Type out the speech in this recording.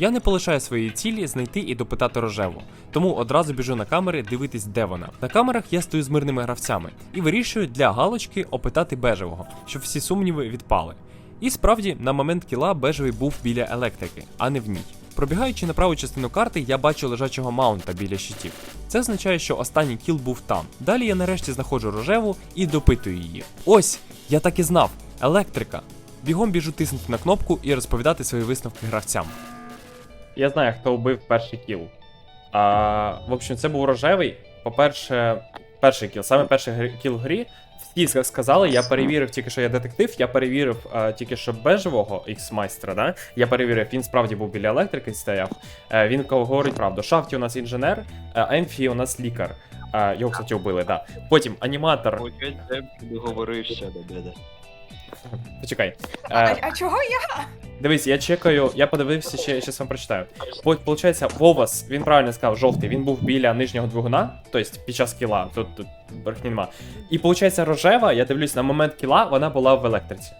Я не полишаю своєї цілі знайти і допитати рожеву, тому одразу біжу на камери дивитись, де вона. На камерах я стою з мирними гравцями і вирішую для галочки опитати бежевого, щоб всі сумніви відпали. І справді, на момент кіла бежевий був біля електрики, а не в ній. Пробігаючи на праву частину карти, я бачу лежачого маунта біля щитів. Це означає, що останній кіл був там. Далі я нарешті знаходжу рожеву і допитую її. Ось, я так і знав, електрика. Бігом біжу тиснути на кнопку і розповідати свої висновки гравцям. Я знаю, хто вбив перший кіл. А, в общем, це був рожевий. По-перше, перший кіл, саме перший кіл в грі. Всі ска- сказали, я перевірив тільки, що я детектив, я перевірив а, тільки що бежевого X-майстра, да? Я перевірив, він справді був біля електрики стояв. Е, він кого говорить правду. Шафті у нас інженер, а Емфі у нас лікар. А, його, кстати, вбили, да. Потім аніматор. Договорився. Почекай. А, Е, а чого я? Дивись, я чекаю, я подивився, ще щас вам прочитаю. По- Получається, Вовас, він правильно сказав, жовтий, він був біля нижнього двигуна, тобто під час кіла, тут, тут брехні нема. І получається, рожева, я дивлюсь, на момент кіла вона була в електриці.